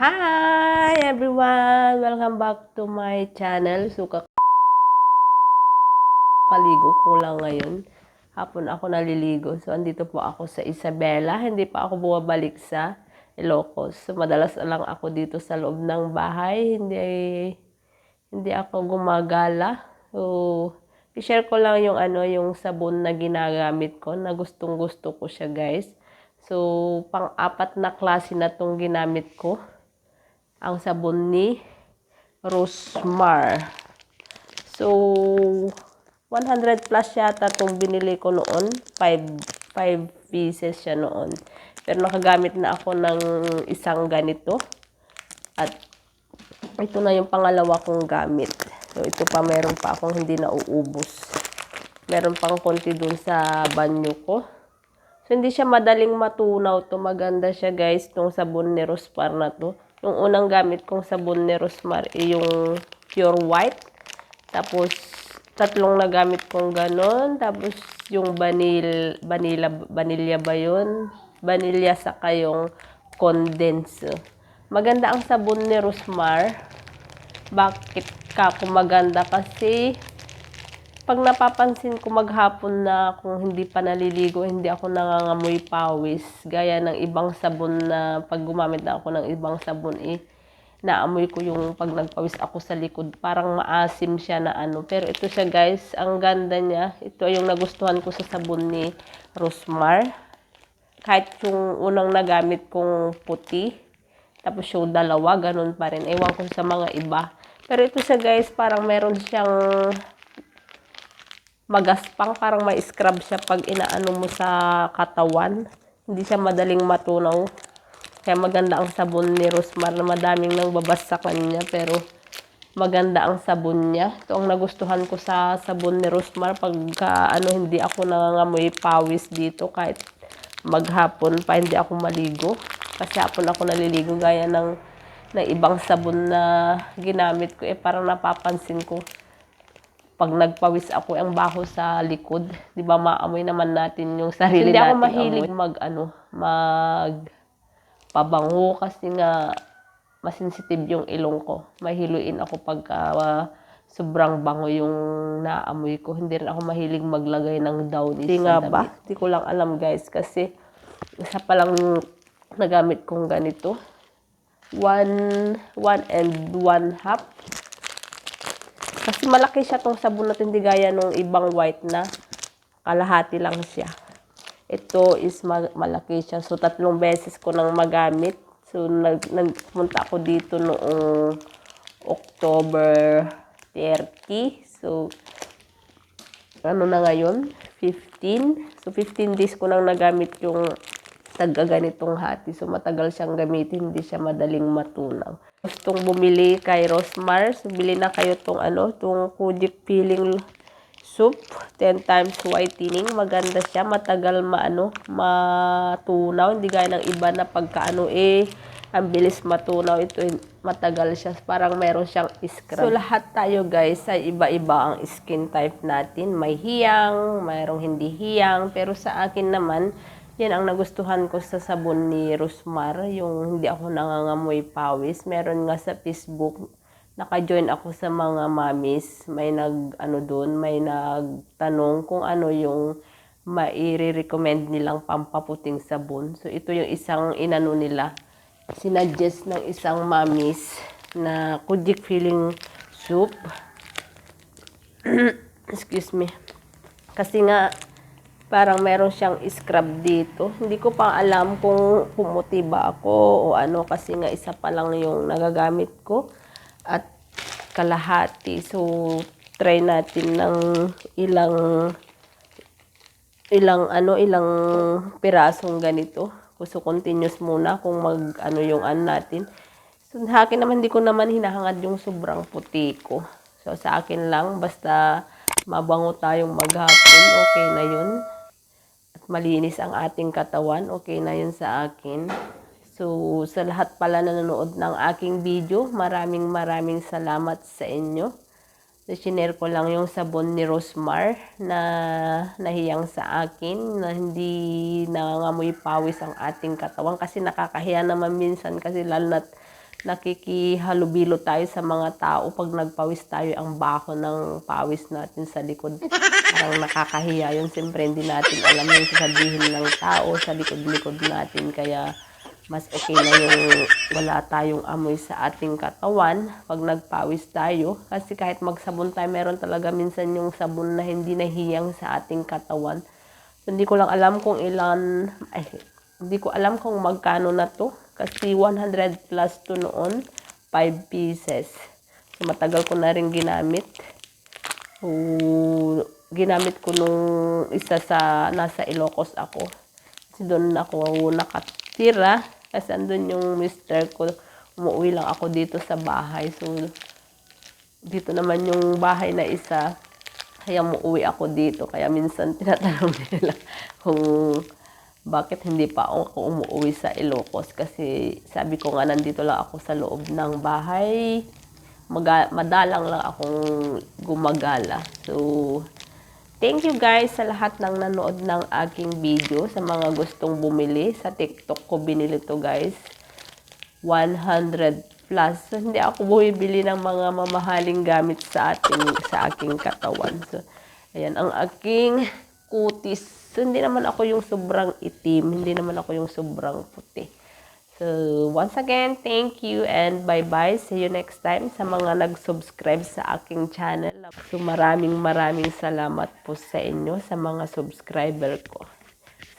Hi everyone! Welcome back to my channel. So, kak- kaligo ko lang ngayon. Hapon ako naliligo. So, andito po ako sa Isabela. Hindi pa ako bumabalik sa Ilocos. So, madalas lang ako dito sa loob ng bahay. Hindi, hindi ako gumagala. So, i-share ko lang yung ano, yung sabon na ginagamit ko na gustong gusto ko siya guys. So, pang-apat na klase na tong ginamit ko. Ang sabon ni Rosmar. So, 100 plus yata itong binili ko noon. 5, 5 pieces siya noon. Pero nakagamit na ako ng isang ganito. At ito na yung pangalawa kong gamit. So, ito pa meron pa akong hindi nauubos. Meron pang konti dun sa banyo ko. So, hindi siya madaling matunaw to Maganda siya guys, tong sabon ni Rosmar na to. Yung unang gamit kong sabon ni Rosmar ay yung pure white. Tapos, tatlong nagamit kong ganon. Tapos, yung vanil, vanilla, vanilla ba yun? Vanilla saka yung condense. Maganda ang sabon ni Rosmar. Bakit ka kumaganda? Kasi, pag napapansin ko maghapon na kung hindi pa naliligo, hindi ako nangangamoy pawis. Gaya ng ibang sabon na pag gumamit na ako ng ibang sabon, eh, naamoy ko yung pag nagpawis ako sa likod. Parang maasim siya na ano. Pero ito siya guys, ang ganda niya. Ito yung nagustuhan ko sa sabon ni Rosmar. Kahit yung unang nagamit kong puti, tapos yung dalawa, ganun pa rin. Ewan ko sa mga iba. Pero ito siya guys, parang meron siyang magaspang, parang may scrub siya pag inaano mo sa katawan. Hindi siya madaling matunaw. Kaya maganda ang sabon ni Rosmar na madaming nang babas sa kanya pero maganda ang sabon niya. Ito ang nagustuhan ko sa sabon ni Rosmar pagka ano hindi ako nangangamoy pawis dito kahit maghapon pa hindi ako maligo. Kasi hapon ako naliligo gaya ng, ng ibang sabon na ginamit ko eh parang napapansin ko pag nagpawis ako ang baho sa likod, 'di ba maamoy naman natin yung sarili Hindi ako natin. mahilig mag ano, mag pabango kasi nga masensitive yung ilong ko. Mahiluin ako pagka uh, sobrang bango yung naamoy ko. Hindi rin ako mahilig maglagay ng downy Hindi nga damit. ba? Hindi ko lang alam guys kasi isa pa lang nagamit kong ganito. One, one and one half. Kasi malaki siya tong sabon na hindi gaya nung ibang white na kalahati lang siya. Ito is ma- malaki siya. So, tatlong beses ko nang magamit. So, nag, nagpunta ako dito noong October 30. So, ano na ngayon? 15. So, 15 days ko nang nagamit yung taga ganitong hati. So, matagal siyang gamitin. Hindi siya madaling matunaw. Gustong bumili kay Rosmar. So, na kayo tong ano, tong Kujik Peeling Soup. 10 times whitening. Maganda siya. Matagal maano, matunaw. Hindi gaya ng iba na pagkaano eh, ang bilis matunaw. Ito matagal siya. Parang meron siyang scrub. So, lahat tayo guys, ay iba-iba ang skin type natin. May hiyang, mayroong hindi hiyang. Pero sa akin naman, yan ang nagustuhan ko sa sabon ni Rosmar, yung hindi ako nangangamoy pawis. Meron nga sa Facebook, naka-join ako sa mga mamis. May nag, ano dun, may nagtanong kung ano yung maire-recommend nilang pampaputing sabon. So, ito yung isang inano nila. Sinuggest ng isang mamis na Kujik Feeling Soup. Excuse me. Kasi nga, parang meron siyang scrub dito. Hindi ko pa alam kung pumuti ba ako o ano kasi nga isa pa lang yung nagagamit ko at kalahati. So, try natin ng ilang ilang ano ilang pirasong ganito. So, continuous muna kung mag ano yung ano natin. So, sa akin naman, hindi ko naman hinahangad yung sobrang puti ko. So, sa akin lang, basta mabango tayong maghapon, okay na yun malinis ang ating katawan, okay na yun sa akin. So, sa lahat pala na nanonood ng aking video, maraming maraming salamat sa inyo. So, sinare ko lang yung sabon ni Rosmar na nahiyang sa akin na hindi nangangamoy pawis ang ating katawan kasi nakakahiya naman minsan kasi lalo nakikihalubilo tayo sa mga tao pag nagpawis tayo ang bako ng pawis natin sa likod. Parang nakakahiya yun. Siyempre, hindi natin alam yung sasabihin ng tao sa likod-likod natin. Kaya, mas okay na yung wala tayong amoy sa ating katawan pag nagpawis tayo. Kasi kahit magsabon tayo, meron talaga minsan yung sabon na hindi nahiyang sa ating katawan. So, hindi ko lang alam kung ilan, ay, hindi ko alam kung magkano na to. Kasi 100 plus to noon, 5 pieces. So, matagal ko na rin ginamit. So, ginamit ko nung isa sa, nasa Ilocos ako. Kasi doon ako nakatira. Kasi andun yung mister ko. Umuwi lang ako dito sa bahay. So, dito naman yung bahay na isa. Kaya umuwi ako dito. Kaya minsan tinatanong nila kung bakit hindi pa ako umuwi sa Ilocos. Kasi sabi ko nga nandito lang ako sa loob ng bahay. Maga- madalang lang akong gumagala. So, Thank you guys sa lahat ng nanood ng aking video. Sa mga gustong bumili, sa TikTok ko binili to guys. 100 plus. So, hindi ako bumibili ng mga mamahaling gamit sa ating sa aking katawan. So, ayan ang aking kutis. So, hindi naman ako yung sobrang itim, hindi naman ako yung sobrang puti. So, once again, thank you and bye-bye. See you next time sa mga nag-subscribe sa aking channel. So, maraming maraming salamat po sa inyo, sa mga subscriber ko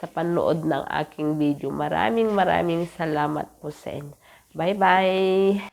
sa panood ng aking video. Maraming maraming salamat po sa inyo. Bye-bye!